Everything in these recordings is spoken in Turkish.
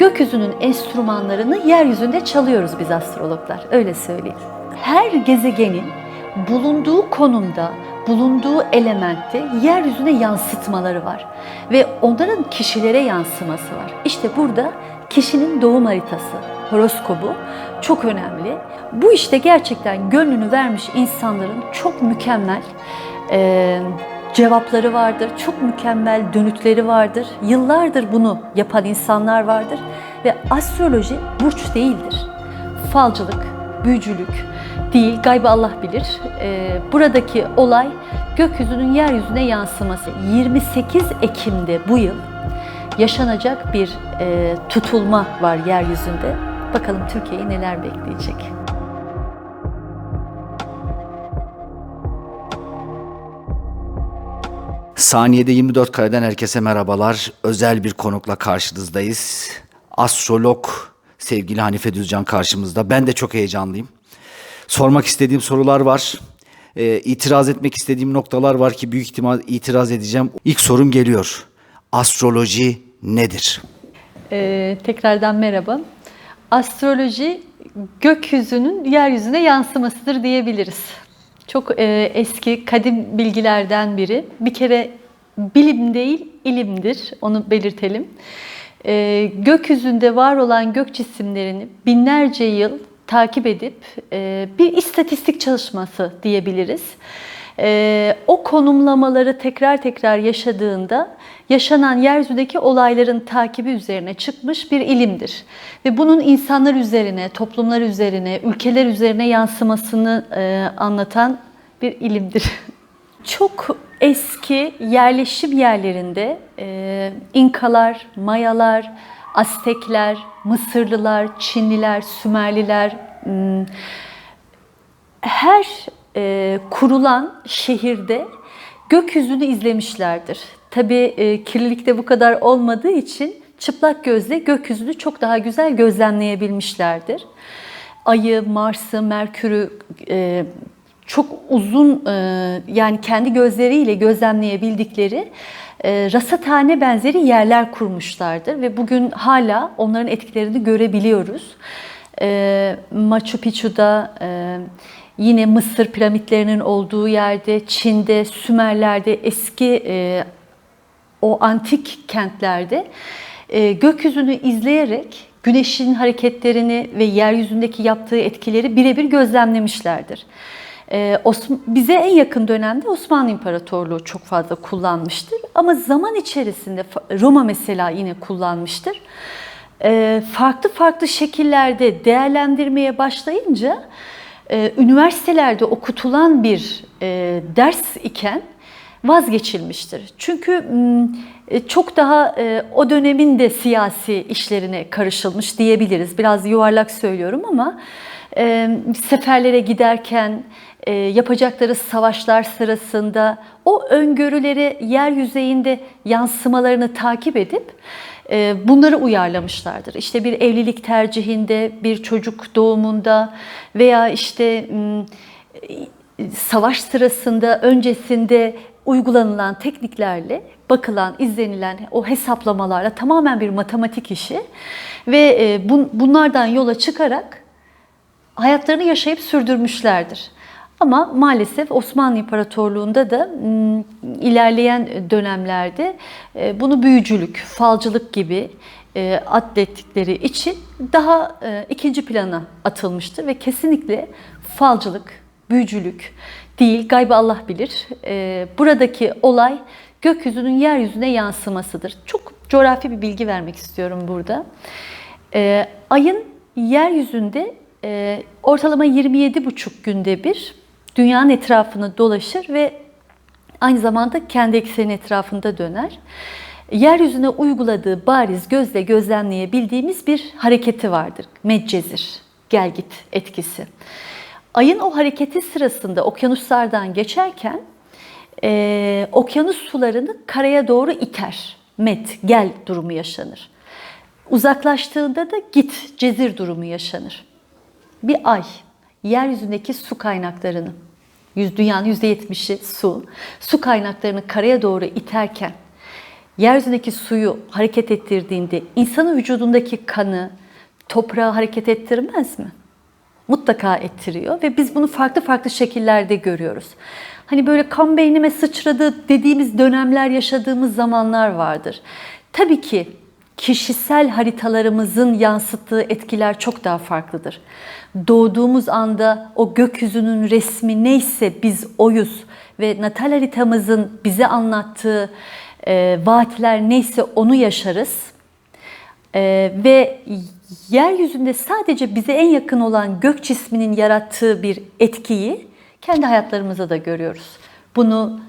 gökyüzünün enstrümanlarını yeryüzünde çalıyoruz biz astrologlar. Öyle söyleyeyim. Her gezegenin bulunduğu konumda, bulunduğu elementte yeryüzüne yansıtmaları var. Ve onların kişilere yansıması var. İşte burada kişinin doğum haritası, horoskobu çok önemli. Bu işte gerçekten gönlünü vermiş insanların çok mükemmel e, cevapları vardır, çok mükemmel dönütleri vardır. Yıllardır bunu yapan insanlar vardır ve astroloji burç değildir. Falcılık, büyücülük değil, gaybı Allah bilir. Ee, buradaki olay gökyüzünün yeryüzüne yansıması. 28 Ekim'de bu yıl yaşanacak bir e, tutulma var yeryüzünde. Bakalım Türkiye'yi neler bekleyecek. Saniyede 24 kareden herkese merhabalar. Özel bir konukla karşınızdayız. Astrolog sevgili Hanife Düzcan karşımızda. Ben de çok heyecanlıyım. Sormak istediğim sorular var. Ee, itiraz etmek istediğim noktalar var ki büyük ihtimal itiraz edeceğim. İlk sorum geliyor. Astroloji nedir? Ee, tekrardan merhaba. Astroloji gökyüzünün yeryüzüne yansımasıdır diyebiliriz. Çok e, eski, kadim bilgilerden biri. Bir kere bilim değil, ilimdir. Onu belirtelim. E, gökyüzünde var olan gök cisimlerini binlerce yıl takip edip e, bir istatistik çalışması diyebiliriz. E, o konumlamaları tekrar tekrar yaşadığında yaşanan yeryüzündeki olayların takibi üzerine çıkmış bir ilimdir. Ve bunun insanlar üzerine, toplumlar üzerine, ülkeler üzerine yansımasını e, anlatan bir ilimdir. Çok eski yerleşim yerlerinde e, İnkalar, Mayalar, Aztekler, Mısırlılar, Çinliler, Sümerliler, hmm, her e, kurulan şehirde gökyüzünü izlemişlerdir. Tabii e, kirlilikte bu kadar olmadığı için çıplak gözle gökyüzünü çok daha güzel gözlemleyebilmişlerdir. Ayı, Mars'ı, Merkür'ü e, çok uzun e, yani kendi gözleriyle gözlemleyebildikleri e, rasathane benzeri yerler kurmuşlardır ve bugün hala onların etkilerini görebiliyoruz. E, Machu Picchu'da e, yine Mısır piramitlerinin olduğu yerde, Çin'de, Sümerler'de eski e, o antik kentlerde e, gökyüzünü izleyerek güneşin hareketlerini ve yeryüzündeki yaptığı etkileri birebir gözlemlemişlerdir. Ee, bize en yakın dönemde Osmanlı İmparatorluğu çok fazla kullanmıştır. Ama zaman içerisinde Roma mesela yine kullanmıştır. Ee, farklı farklı şekillerde değerlendirmeye başlayınca e, üniversitelerde okutulan bir e, ders iken vazgeçilmiştir. Çünkü e, çok daha o dönemin de siyasi işlerine karışılmış diyebiliriz. Biraz yuvarlak söylüyorum ama seferlere giderken yapacakları savaşlar sırasında o öngörüleri yer yüzeyinde yansımalarını takip edip bunları uyarlamışlardır. İşte bir evlilik tercihinde, bir çocuk doğumunda veya işte savaş sırasında, öncesinde uygulanılan tekniklerle bakılan, izlenilen o hesaplamalarla tamamen bir matematik işi ve e, bunlardan yola çıkarak hayatlarını yaşayıp sürdürmüşlerdir. Ama maalesef Osmanlı İmparatorluğu'nda da ilerleyen dönemlerde e, bunu büyücülük, falcılık gibi e, atlettikleri için daha e, ikinci plana atılmıştır ve kesinlikle falcılık, büyücülük değil, gaybı Allah bilir. Buradaki olay gökyüzünün yeryüzüne yansımasıdır. Çok coğrafi bir bilgi vermek istiyorum burada. Ayın yeryüzünde ortalama 27,5 günde bir dünyanın etrafını dolaşır ve aynı zamanda kendi ekseni etrafında döner. Yeryüzüne uyguladığı bariz gözle gözlemleyebildiğimiz bir hareketi vardır. Medcezir, gel git etkisi. Ayın o hareketi sırasında okyanuslardan geçerken e, okyanus sularını karaya doğru iter. Met, gel durumu yaşanır. Uzaklaştığında da git, cezir durumu yaşanır. Bir ay yeryüzündeki su kaynaklarını, dünyanın %70'i su, su kaynaklarını karaya doğru iterken yeryüzündeki suyu hareket ettirdiğinde insanın vücudundaki kanı toprağı hareket ettirmez mi? Mutlaka ettiriyor ve biz bunu farklı farklı şekillerde görüyoruz. Hani böyle kan beynime sıçradı dediğimiz dönemler yaşadığımız zamanlar vardır. Tabii ki kişisel haritalarımızın yansıttığı etkiler çok daha farklıdır. Doğduğumuz anda o gökyüzünün resmi neyse biz oyuz ve natal haritamızın bize anlattığı e, vaatler neyse onu yaşarız. Ee, ve yeryüzünde sadece bize en yakın olan gök cisminin yarattığı bir etkiyi kendi hayatlarımızda da görüyoruz. Bunu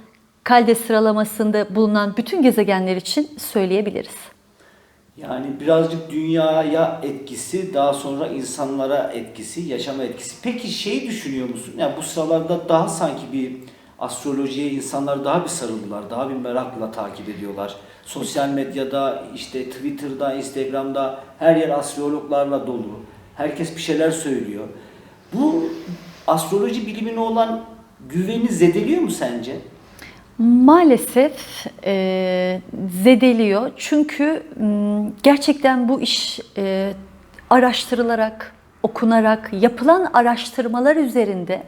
kalde sıralamasında bulunan bütün gezegenler için söyleyebiliriz. Yani birazcık dünyaya etkisi, daha sonra insanlara etkisi, yaşama etkisi. Peki şey düşünüyor musun? Yani bu sıralarda daha sanki bir astrolojiye insanlar daha bir sarıldılar, daha bir merakla takip ediyorlar. Sosyal medyada, işte Twitter'da, Instagram'da her yer astrologlarla dolu. Herkes bir şeyler söylüyor. Bu astroloji bilimine olan güveni zedeliyor mu sence? Maalesef e, zedeliyor çünkü gerçekten bu iş e, araştırılarak, okunarak, yapılan araştırmalar üzerinde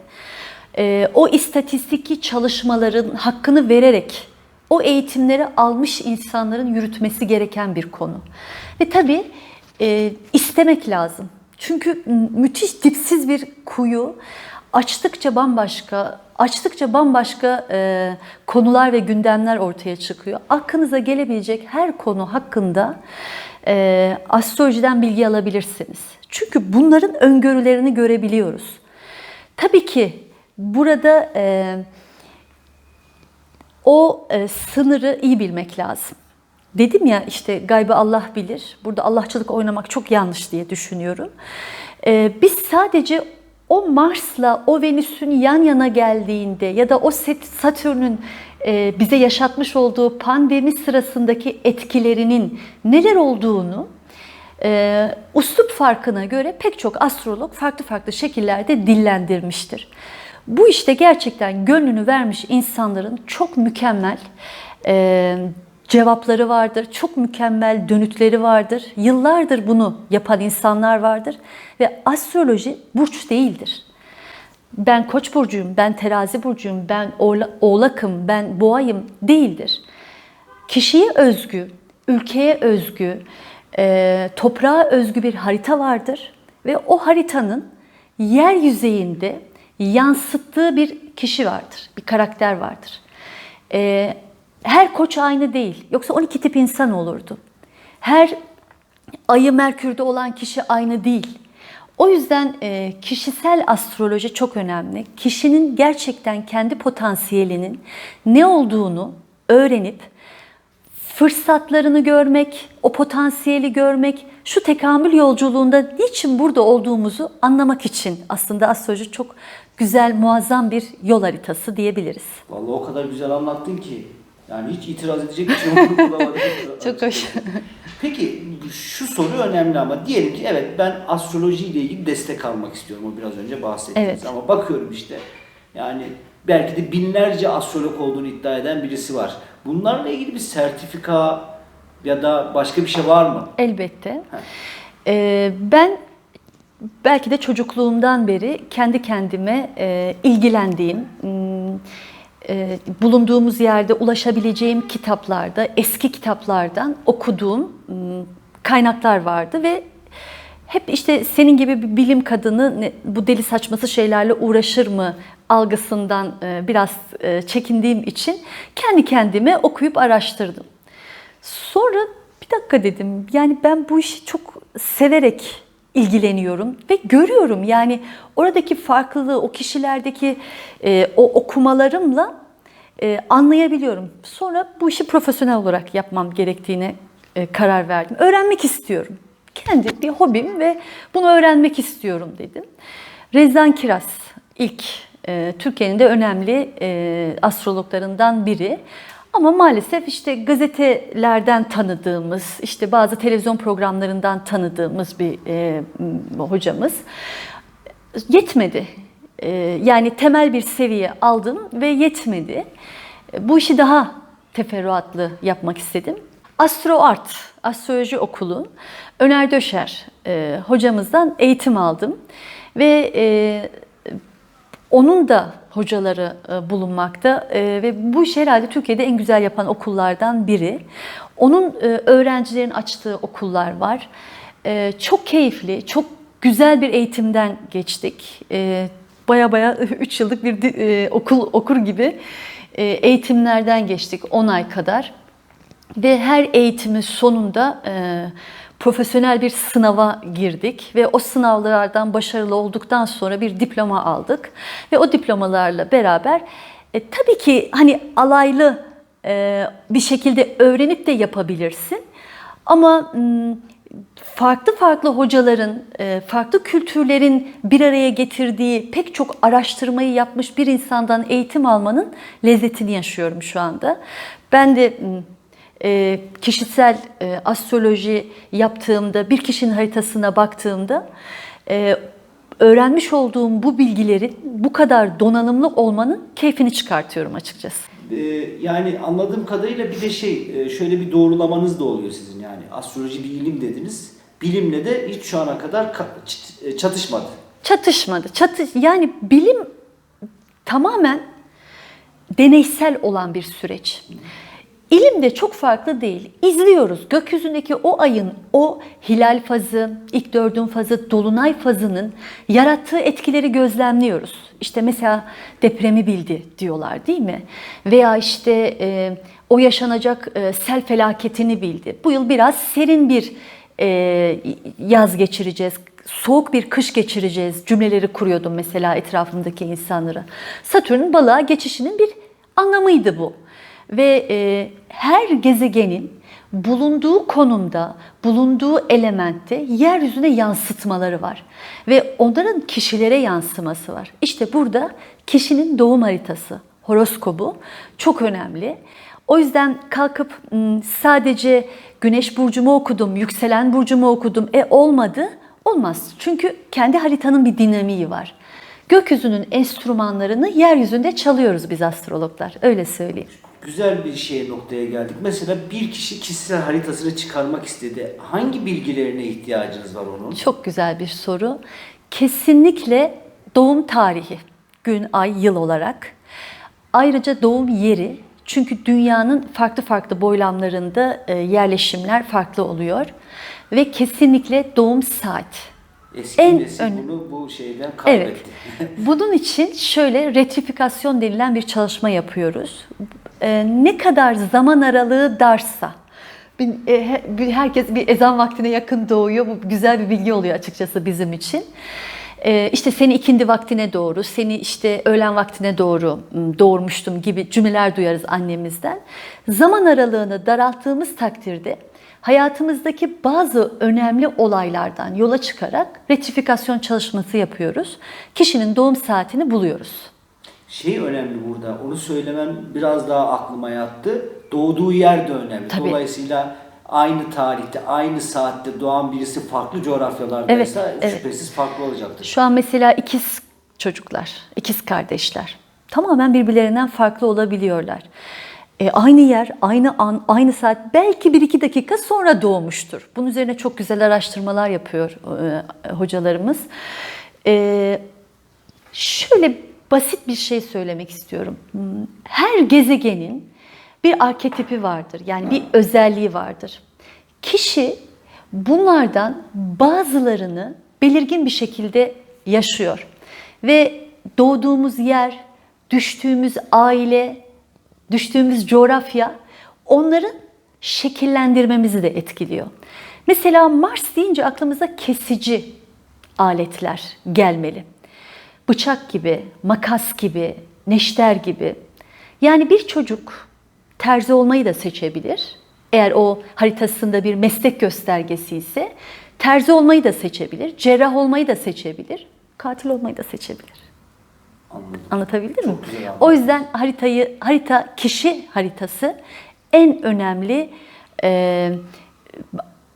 e, o istatistiki çalışmaların hakkını vererek o eğitimleri almış insanların yürütmesi gereken bir konu. Ve tabii e, istemek lazım. Çünkü müthiş dipsiz bir kuyu açtıkça bambaşka, açtıkça bambaşka e, konular ve gündemler ortaya çıkıyor. Aklınıza gelebilecek her konu hakkında e, astrolojiden bilgi alabilirsiniz. Çünkü bunların öngörülerini görebiliyoruz. Tabii ki burada e, o e, sınırı iyi bilmek lazım. Dedim ya işte gaybı Allah bilir. Burada Allahçılık oynamak çok yanlış diye düşünüyorum. E, biz sadece o Mars'la o Venüs'ün yan yana geldiğinde ya da o Satürn'ün e, bize yaşatmış olduğu pandemi sırasındaki etkilerinin neler olduğunu e, farkına göre pek çok astrolog farklı farklı şekillerde dillendirmiştir. Bu işte gerçekten gönlünü vermiş insanların çok mükemmel e, cevapları vardır, çok mükemmel dönütleri vardır. Yıllardır bunu yapan insanlar vardır ve astroloji burç değildir. Ben Koç burcuyum, ben Terazi burcuyum, ben Oğla- Oğlakım, ben Boğayım değildir. Kişiye özgü, ülkeye özgü, e, toprağa özgü bir harita vardır ve o haritanın yer yüzeyinde yansıttığı bir kişi vardır, bir karakter vardır. E, her koç aynı değil, yoksa 12 tip insan olurdu. Her ayı Merkür'de olan kişi aynı değil. O yüzden e, kişisel astroloji çok önemli. Kişinin gerçekten kendi potansiyelinin ne olduğunu öğrenip fırsatlarını görmek, o potansiyeli görmek, şu tekamül yolculuğunda niçin burada olduğumuzu anlamak için aslında astroloji çok güzel, muazzam bir yol haritası diyebiliriz. Vallahi o kadar güzel anlattın ki. Yani hiç itiraz edecek bir şey bulamadım. Çok hoş. Peki şu soru önemli ama diyelim ki evet ben astroloji ile ilgili destek almak istiyorum. O biraz önce bahsettiniz Evet. ama bakıyorum işte yani belki de binlerce astrolog olduğunu iddia eden birisi var. Bunlarla ilgili bir sertifika ya da başka bir şey var mı? Elbette. Ee, ben belki de çocukluğumdan beri kendi kendime e, ilgilendiğim, m, e, bulunduğumuz yerde ulaşabileceğim kitaplarda, eski kitaplardan okuduğum kaynaklar vardı ve hep işte senin gibi bir bilim kadını bu deli saçması şeylerle uğraşır mı algısından e, biraz e, çekindiğim için kendi kendime okuyup araştırdım. Sonra bir dakika dedim. Yani ben bu işi çok severek ilgileniyorum ve görüyorum. Yani oradaki farklılığı, o kişilerdeki e, o okumalarımla e, anlayabiliyorum. Sonra bu işi profesyonel olarak yapmam gerektiğine e, karar verdim. Öğrenmek istiyorum. Kendi bir hobim ve bunu öğrenmek istiyorum dedim. Rezan Kiraz ilk e, Türkiye'nin de önemli e, astrologlarından biri. Ama maalesef işte gazetelerden tanıdığımız, işte bazı televizyon programlarından tanıdığımız bir e, hocamız yetmedi. E, yani temel bir seviye aldım ve yetmedi. E, Bu işi daha teferruatlı yapmak istedim. Astroart, astroloji okulu Öner Döşer e, hocamızdan eğitim aldım ve e, onun da hocaları e, bulunmakta e, ve bu iş herhalde Türkiye'de en güzel yapan okullardan biri. Onun e, öğrencilerin açtığı okullar var. Çok keyifli, çok güzel bir eğitimden geçtik. Baya baya 3 yıllık bir okul okur gibi eğitimlerden geçtik 10 ay kadar. Ve her eğitimin sonunda profesyonel bir sınava girdik ve o sınavlardan başarılı olduktan sonra bir diploma aldık ve o diplomalarla beraber e, tabii ki hani alaylı e, bir şekilde öğrenip de yapabilirsin ama farklı farklı hocaların, e, farklı kültürlerin bir araya getirdiği pek çok araştırmayı yapmış bir insandan eğitim almanın lezzetini yaşıyorum şu anda. Ben de e, kişisel e, astroloji yaptığımda, bir kişinin haritasına baktığımda e, öğrenmiş olduğum bu bilgilerin bu kadar donanımlı olmanın keyfini çıkartıyorum açıkçası. Ee, yani anladığım kadarıyla bir de şey e, şöyle bir doğrulamanız da oluyor sizin yani astroloji bir ilim dediniz. Bilimle de hiç şu ana kadar e, çatışmadı. Çatışmadı. Çatış yani bilim tamamen deneysel olan bir süreç. İlim de çok farklı değil. İzliyoruz. Gökyüzündeki o ayın, o hilal fazı, ilk dördün fazı, dolunay fazının yarattığı etkileri gözlemliyoruz. İşte mesela depremi bildi diyorlar değil mi? Veya işte e, o yaşanacak e, sel felaketini bildi. Bu yıl biraz serin bir e, yaz geçireceğiz, soğuk bir kış geçireceğiz cümleleri kuruyordum mesela etrafımdaki insanlara. Satürn'ün balığa geçişinin bir anlamıydı bu. Ve e, her gezegenin bulunduğu konumda, bulunduğu elementte yeryüzüne yansıtmaları var. Ve onların kişilere yansıması var. İşte burada kişinin doğum haritası, horoskobu çok önemli. O yüzden kalkıp "Hmm, sadece güneş burcumu okudum, yükselen burcumu okudum, e olmadı, olmaz. Çünkü kendi haritanın bir dinamiği var. Gökyüzünün enstrümanlarını yeryüzünde çalıyoruz biz astrologlar, öyle söyleyeyim. Güzel bir şeye noktaya geldik. Mesela bir kişi kişisel haritasını çıkarmak istedi. Hangi bilgilerine ihtiyacınız var onun? Çok güzel bir soru. Kesinlikle doğum tarihi, gün, ay, yıl olarak. Ayrıca doğum yeri. Çünkü dünyanın farklı farklı boylamlarında e, yerleşimler farklı oluyor. Ve kesinlikle doğum saat. Eski En nesil öne- bunu bu şeyden Evet. kaybetti. Bunun için şöyle retrifikasyon denilen bir çalışma yapıyoruz. Ee, ne kadar zaman aralığı darsa, e, herkes bir ezan vaktine yakın doğuyor. Bu güzel bir bilgi oluyor açıkçası bizim için. Ee, işte seni ikindi vaktine doğru, seni işte öğlen vaktine doğru doğurmuştum gibi cümleler duyarız annemizden. Zaman aralığını daralttığımız takdirde hayatımızdaki bazı önemli olaylardan yola çıkarak retrifikasyon çalışması yapıyoruz. Kişinin doğum saatini buluyoruz. Şey önemli burada. Onu söylemem biraz daha aklıma yattı. Doğduğu yer de önemli. Tabii. Dolayısıyla aynı tarihte, aynı saatte doğan birisi farklı coğrafyalardaysa Evet, evet. şüphesiz farklı olacaktır. Şu an mesela ikiz çocuklar, ikiz kardeşler tamamen birbirlerinden farklı olabiliyorlar. E, aynı yer, aynı an, aynı saat belki bir iki dakika sonra doğmuştur. Bunun üzerine çok güzel araştırmalar yapıyor e, hocalarımız. E, şöyle basit bir şey söylemek istiyorum. Hmm, Her gezegenin bir arketipi vardır. Yani bir özelliği vardır. Kişi bunlardan bazılarını belirgin bir şekilde yaşıyor. Ve doğduğumuz yer, düştüğümüz aile, düştüğümüz coğrafya onların şekillendirmemizi de etkiliyor. Mesela Mars deyince aklımıza kesici aletler gelmeli. Bıçak gibi, makas gibi, neşter gibi. Yani bir çocuk terzi olmayı da seçebilir. Eğer o haritasında bir meslek göstergesi ise terzi olmayı da seçebilir, cerrah olmayı da seçebilir, katil olmayı da seçebilir. Anladım. Anlatabildim mi? Çok anladım. O yüzden haritayı, harita kişi haritası en önemli e,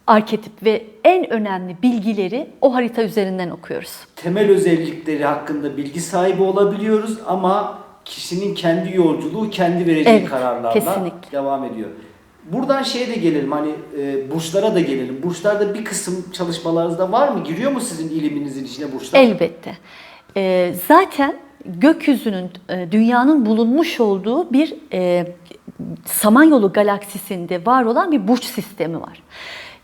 arketip ve en önemli bilgileri o harita üzerinden okuyoruz. Temel özellikleri hakkında bilgi sahibi olabiliyoruz ama kişinin kendi yolculuğu kendi vereceği Evet, kararlarla kesinlikle. devam ediyor. Buradan şeye de gelelim hani e, burçlara da gelelim. Burçlarda bir kısım çalışmalarınızda var mı? Giriyor mu sizin iliminizin içine burçlar? Elbette. Ee, zaten gökyüzünün, e, dünyanın bulunmuş olduğu bir e, Samanyolu galaksisinde var olan bir burç sistemi var.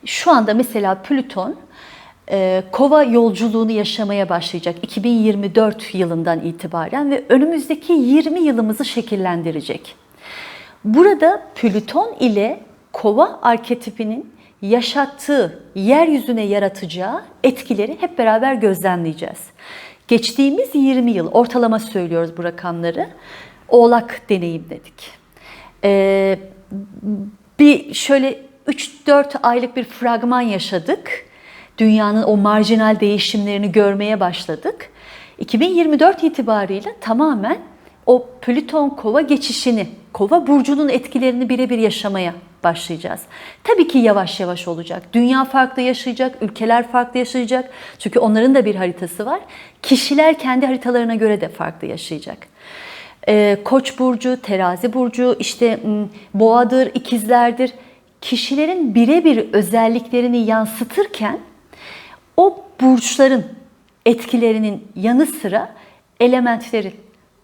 Şu anda mesela Plüton e, kova yolculuğunu yaşamaya başlayacak 2024 yılından itibaren ve önümüzdeki 20 yılımızı şekillendirecek. Burada Plüton ile kova arketipinin yaşattığı, yeryüzüne yaratacağı etkileri hep beraber gözlemleyeceğiz. Geçtiğimiz 20 yıl, ortalama söylüyoruz bu rakamları, oğlak deneyimledik. Ee, bir şöyle 3-4 aylık bir fragman yaşadık. Dünyanın o marjinal değişimlerini görmeye başladık. 2024 itibariyle tamamen o Plüton kova geçişini, kova burcunun etkilerini birebir yaşamaya başlayacağız. Tabii ki yavaş yavaş olacak. Dünya farklı yaşayacak, ülkeler farklı yaşayacak. Çünkü onların da bir haritası var. Kişiler kendi haritalarına göre de farklı yaşayacak. Ee, Koç burcu, Terazi burcu, işte Boğadır, ikizlerdir. Kişilerin birebir özelliklerini yansıtırken o burçların etkilerinin yanı sıra elementlerin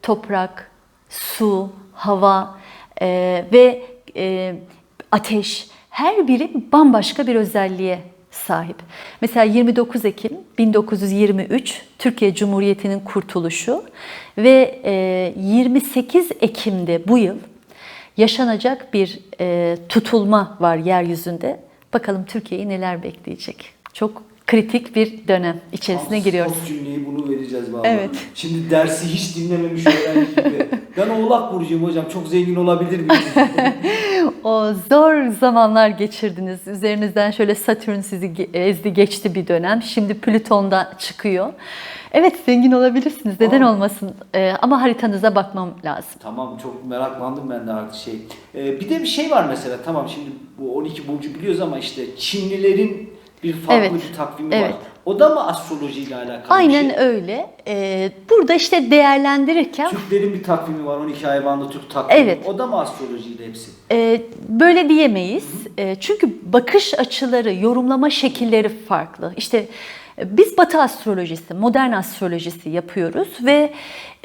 toprak, su, hava e, ve e, ateş her biri bambaşka bir özelliğe sahip. Mesela 29 Ekim 1923 Türkiye Cumhuriyeti'nin kurtuluşu ve e, 28 Ekim'de bu yıl yaşanacak bir e, tutulma var yeryüzünde. Bakalım Türkiye'yi neler bekleyecek. Çok kritik bir dönem içerisine giriyoruz. Son cümleyi bunu vereceğiz vallahi. Evet. Şimdi dersi hiç dinlememiş öğrenci gibi. Ben oğlak burcuyum hocam. Çok zengin olabilir miyim? O zor zamanlar geçirdiniz. Üzerinizden şöyle Satürn sizi ezdi geçti bir dönem. Şimdi Plüton'da çıkıyor. Evet zengin olabilirsiniz. Neden Aa. olmasın? Ee, ama haritanıza bakmam lazım. Tamam çok meraklandım ben de artık şey. Ee, bir de bir şey var mesela tamam şimdi bu 12 burcu biliyoruz ama işte Çinlilerin bir farklı Evet, bir takvimi var. O da mı astrolojiyle alakalı Aynen bir şey? öyle. Ee, burada işte değerlendirirken Türklerin bir takvimi var 12 hayvanlı Türk takvimi. Evet. O da mı astrolojiyle hepsi? e, böyle diyemeyiz. E, çünkü bakış açıları, yorumlama şekilleri farklı. İşte e, biz Batı astrolojisi, modern astrolojisi yapıyoruz ve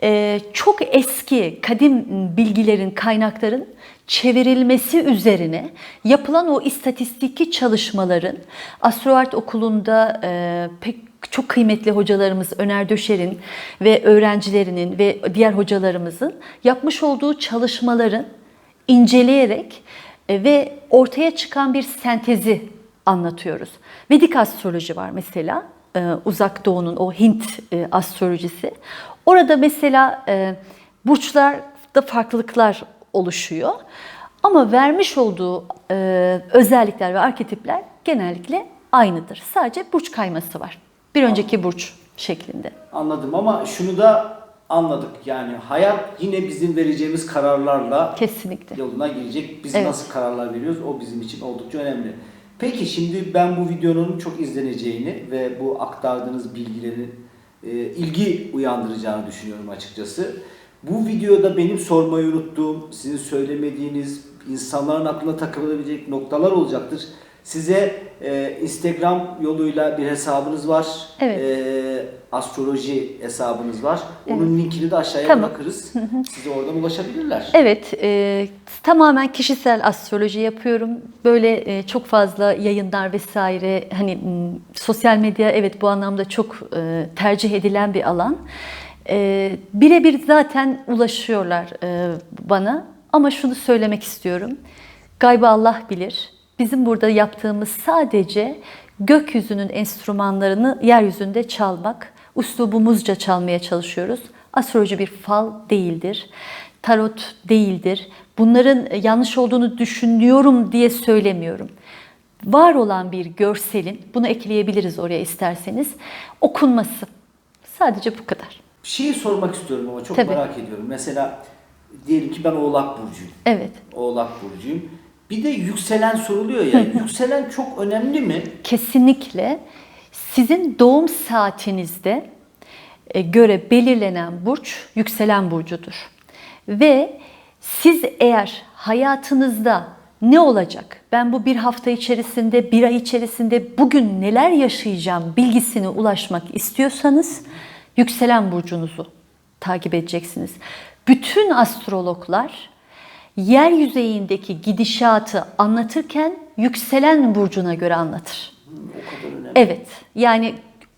e, çok eski kadim bilgilerin, kaynakların çevrilmesi üzerine yapılan o istatistiki çalışmaların Astroart Okulu'nda e, pek çok kıymetli hocalarımız Öner Döşer'in ve öğrencilerinin ve diğer hocalarımızın yapmış olduğu çalışmaların inceleyerek e, ve ortaya çıkan bir sentezi anlatıyoruz. Vedik astroloji var mesela, e, Uzak Doğu'nun o Hint e, astrolojisi. Orada mesela e, burçlarda farklılıklar oluşuyor. Ama vermiş olduğu e, özellikler ve arketipler genellikle aynıdır. Sadece burç kayması var. Bir önceki burç şeklinde. Anladım ama şunu da anladık. Yani hayat yine bizim vereceğimiz kararlarla Kesinlikle. yoluna girecek. Biz Evet. nasıl kararlar veriyoruz o bizim için oldukça önemli. Peki şimdi ben bu videonun çok izleneceğini ve bu aktardığınız bilgilerin e, ilgi uyandıracağını düşünüyorum açıkçası. Bu videoda benim sormayı unuttuğum, sizin söylemediğiniz, insanların aklına takılabilecek noktalar olacaktır. Size e, Instagram yoluyla bir hesabınız var. Evet. E, astroloji hesabınız var. Onun linkini de aşağıya Tamam. bırakırız. Size oradan ulaşabilirler. Evet, e, tamamen kişisel astroloji yapıyorum. Böyle e, çok fazla yayınlar vesaire, hani sosyal medya evet bu anlamda çok e, tercih edilen bir alan. E, Birebir zaten ulaşıyorlar e, bana ama şunu söylemek istiyorum. Gaybı Allah bilir. Bizim burada yaptığımız sadece gökyüzünün enstrümanlarını yeryüzünde çalmak, uslubumuzca çalmaya çalışıyoruz. Astroloji bir fal değildir tarot değildir. Bunların yanlış olduğunu düşünüyorum diye söylemiyorum. Var olan bir görselin, bunu ekleyebiliriz oraya isterseniz, okunması. Sadece bu kadar. Bir şeyi sormak istiyorum ama çok Tabii. merak ediyorum. Mesela diyelim ki ben Oğlak Burcu'yum. Evet, Oğlak Burcu'yum. Bir de yükselen soruluyor ya. yükselen çok önemli mi? kesinlikle sizin doğum saatinizde e, göre belirlenen burç yükselen burcudur. Ve siz eğer hayatınızda ne olacak? Ben bu bir hafta içerisinde, bir ay içerisinde bugün neler yaşayacağım bilgisine ulaşmak istiyorsanız yükselen burcunuzu takip edeceksiniz. Bütün astrologlar yer yüzeyindeki gidişatı anlatırken yükselen burcuna göre anlatır. O kadar önemli. Evet. Yani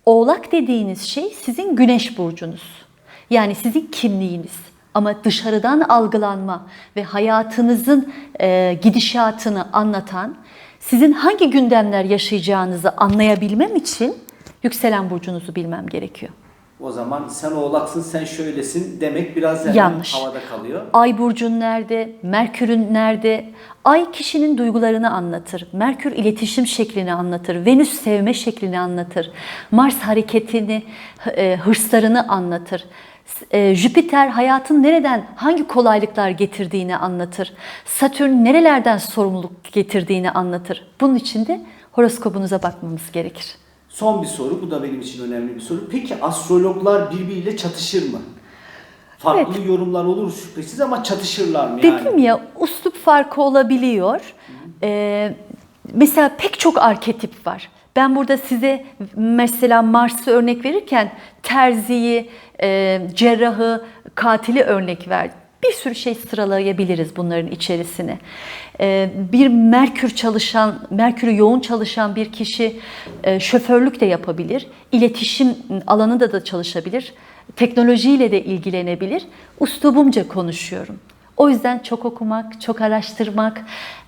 oğlak dediğiniz şey sizin güneş burcunuz. Yani sizin kimliğiniz. Ama dışarıdan algılanma ve hayatınızın e, gidişatını anlatan, sizin hangi gündemler yaşayacağınızı anlayabilmem için yükselen burcunuzu bilmem gerekiyor. O zaman sen oğlaksın, sen şöylesin demek biraz yani Yanlış. havada kalıyor. Ay burcun nerede? Merkür'ün nerede? Ay kişinin duygularını anlatır. Merkür iletişim şeklini anlatır. Venüs sevme şeklini anlatır. Mars hareketini, e, hırslarını anlatır. E, Jüpiter hayatın nereden, hangi kolaylıklar getirdiğini anlatır. Satürn nerelerden sorumluluk getirdiğini anlatır. Bunun için de horoskobunuza bakmamız gerekir. Son bir soru, bu da benim için önemli bir soru. Peki astrologlar birbiriyle çatışır mı? Farklı yorumlar olur şüphesiz ama çatışırlar mı yani? Dedim ya uslup farkı olabiliyor. Ee, mesela pek çok arketip var. Ben burada size mesela Mars'ı örnek verirken terziyi, e, cerrahı, katili örnek verdim. Bir sürü şey sıralayabiliriz bunların içerisine. Ee, bir Merkür çalışan, Merkür'ü yoğun çalışan bir kişi e, şoförlük de yapabilir, iletişim alanında da çalışabilir, teknolojiyle de ilgilenebilir. Uslubumca konuşuyorum. O yüzden çok okumak, çok araştırmak,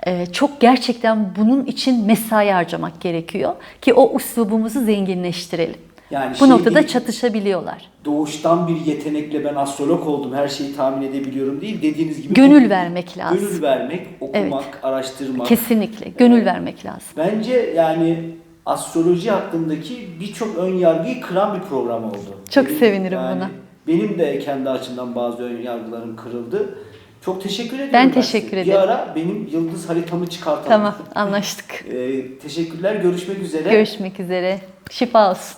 e, çok gerçekten bunun için mesai harcamak gerekiyor ki o uslubumuzu zenginleştirelim. Yani Bu şey noktada değil- çatışabiliyorlar. Doğuştan bir yetenekle ben astrolog oldum, her şeyi tahmin edebiliyorum değil. Dediğiniz gibi Gönül bu- vermek lazım. Gönül vermek, okumak, araştırmak. Kesinlikle gönül vermek lazım. Bence yani astroloji hakkındaki birçok ön yargıyı kıran bir program oldu. Çok sevinirim buna. Benim de kendi açımdan bazı ön yargılarım kırıldı. Çok teşekkür ediyorum. Ben teşekkür Bir ederim. ara benim yıldız haritamı çıkartalım. Tamam anlaştık. Ee, teşekkürler. Görüşmek üzere. Görüşmek üzere. Şifa olsun.